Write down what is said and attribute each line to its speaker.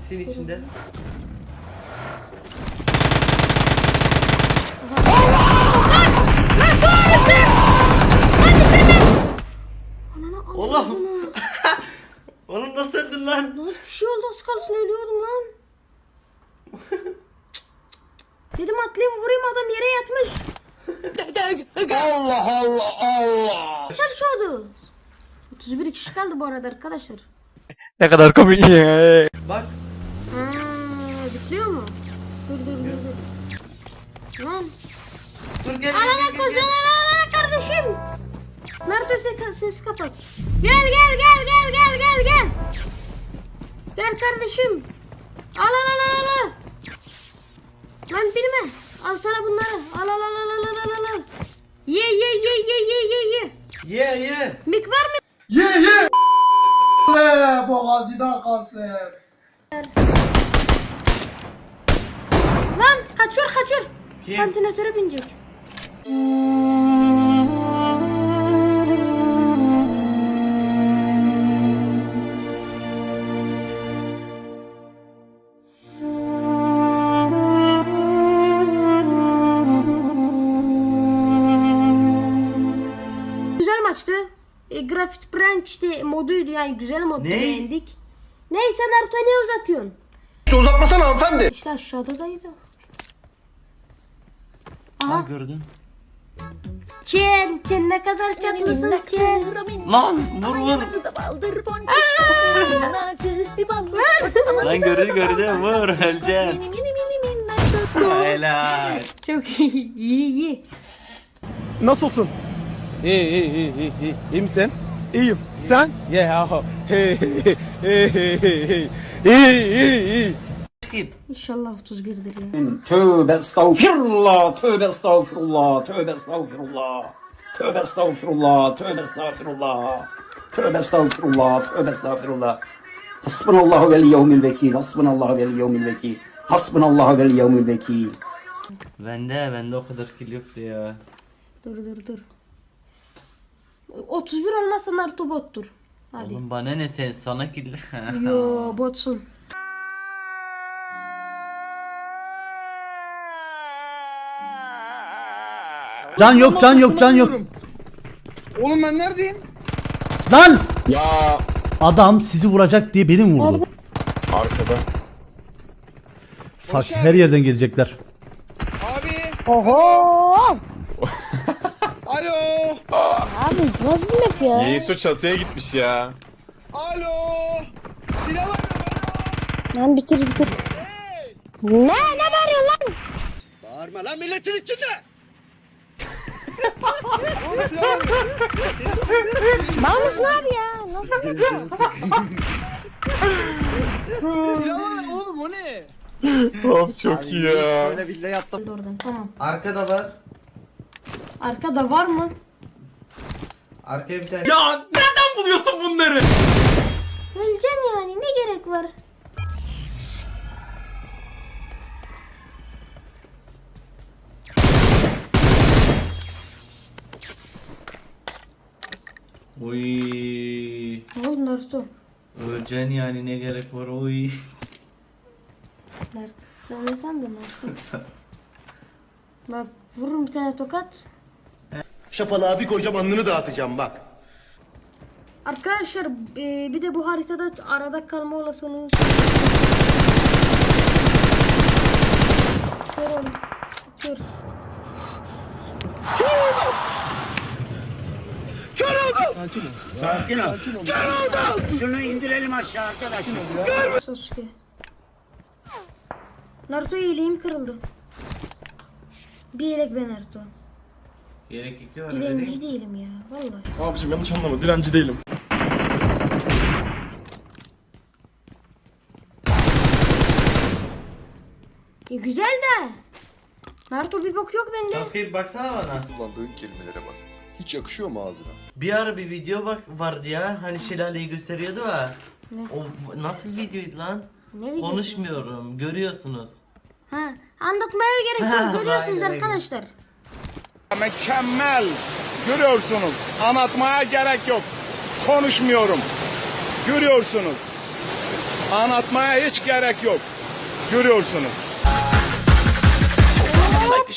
Speaker 1: Sisin içinde.
Speaker 2: Anana
Speaker 1: Oğlum.
Speaker 2: avradını.
Speaker 1: Oğlum nasıl öldün lan?
Speaker 2: Nasıl bir şey oldu az kalsın ölüyordum lan. Dedim atlayayım vurayım adam yere yatmış. Allah Allah Allah. Çalışıyordu. 31 kişi kaldı bu arada arkadaşlar.
Speaker 3: Ne kadar komik ya.
Speaker 1: Bak.
Speaker 2: Aa, zıplıyor mu? Dur dur dur dur. Lan.
Speaker 1: Dur gel.
Speaker 2: Alana
Speaker 1: gel, gel,
Speaker 2: koş
Speaker 1: gel.
Speaker 2: alana kardeşim. Nerede ses, sesi kapat. Gel gel gel gel gel gel gel. Gel kardeşim. Al al al al al. Lan bilme. Al sana bunları. Al al al al al al al al. Ye ye ye ye ye ye ye.
Speaker 1: Ye ye.
Speaker 2: Mik var mı?
Speaker 4: Ye ye. Be boğazıdan kalsın.
Speaker 2: Lan kaçıyor kaçıyor.
Speaker 1: Kim?
Speaker 2: Ventilatöre binecek. moduydu yani güzel moddu
Speaker 1: Ne?
Speaker 2: beğendik. Neyse Naruto niye uzatıyorsun?
Speaker 4: Uzatmasana hanımefendi.
Speaker 2: İşte aşağıdaydı.
Speaker 1: Ha
Speaker 2: Aha.
Speaker 1: gördün.
Speaker 2: Çen, Çen ne kadar çatlısın Çen.
Speaker 1: Lan vur vur. Lan gördü gördü vur öleceksin. Helal.
Speaker 2: Çok iyi, iyi, iyi.
Speaker 5: Nasılsın? İyi iyi iyi iyi iyi. İyi misin? İyiyim. Sen? Yeah. Hey hey hey hey hey. İyi iyi iyi.
Speaker 1: Çıkayım.
Speaker 2: İnşallah 31'dir ya.
Speaker 6: Tövbe estağfirullah, tövbe estağfirullah, tövbe estağfirullah, tövbe estağfirullah, tövbe estağfirullah, tövbe estağfirullah, tövbe estağfirullah. Hasbunallahu vel yevmil vekil, hasbunallahu vel yevmil vekil, hasbunallahu vel yevmil vekil.
Speaker 1: Bende bende o kadar kill yoktu ya.
Speaker 2: Dur dur dur. 31 olmazsa Naruto bottur. Hadi.
Speaker 1: Oğlum bana ne sen sana kill.
Speaker 2: Yo botsun.
Speaker 7: Can yok can yok can yok.
Speaker 5: Oğlum ben neredeyim?
Speaker 7: Lan! Ya adam sizi vuracak diye beni mi vurdu?
Speaker 5: Arkada.
Speaker 7: Fuck her yerden gelecekler.
Speaker 5: Abi.
Speaker 8: Oho!
Speaker 5: Alo.
Speaker 8: Abi nasıl bir map ya?
Speaker 9: Yeiso çatıya gitmiş ya.
Speaker 5: Alo. Silah var
Speaker 8: Lan bitir bitir. Ne ne bağırıyorsun lan?
Speaker 4: Bağırma lan milletin içinde.
Speaker 8: Bağır mısın abi ya? Nasıl
Speaker 5: Silah var oğlum o ne?
Speaker 9: Of çok iyi ya.
Speaker 4: Böyle billahi yattım.
Speaker 2: Oradan tamam.
Speaker 1: Arkada var.
Speaker 2: Arkada var mı?
Speaker 1: Arkaya bir tane.
Speaker 3: Ya nereden buluyorsun bunları?
Speaker 2: Öleceksin yani ne gerek var?
Speaker 1: Oy.
Speaker 2: Ne oldu Naruto?
Speaker 1: Öleceksin yani ne gerek var oy.
Speaker 2: Naruto ne sandın Naruto? Bak vururum bir tane tokat.
Speaker 4: Şapalığa bir koyacağım alnını dağıtacağım bak.
Speaker 2: Arkadaşlar e, bir de bu haritada arada kalma olasılığınız Kör oğlum. Kör. Sasuke. Naruto iyiliğim kırıldı. Bir yelek ben Naruto.
Speaker 1: Gerek iki var
Speaker 2: Dilenci
Speaker 1: öyle.
Speaker 2: değilim ya vallahi.
Speaker 9: Abicim yanlış anlama dilenci değilim.
Speaker 2: E, güzel de. Naruto bir bok yok bende.
Speaker 1: Sasuke bir baksana bana.
Speaker 10: Kullandığın kelimelere bak. Hiç yakışıyor mu ağzına?
Speaker 1: Bir ara bir video bak vardı ya hani şelaleyi gösteriyordu ha.
Speaker 2: Ne?
Speaker 1: O nasıl bir videoydu lan?
Speaker 2: Ne videosu?
Speaker 1: Konuşmuyorum. Görüyorsunuz.
Speaker 2: Ha, anlatmaya gerek yok. Görüyorsunuz arkadaşlar.
Speaker 5: Mükemmel. Görüyorsunuz. Anlatmaya gerek yok. Konuşmuyorum. Görüyorsunuz.
Speaker 11: Anlatmaya hiç gerek yok. Görüyorsunuz.
Speaker 1: Hop.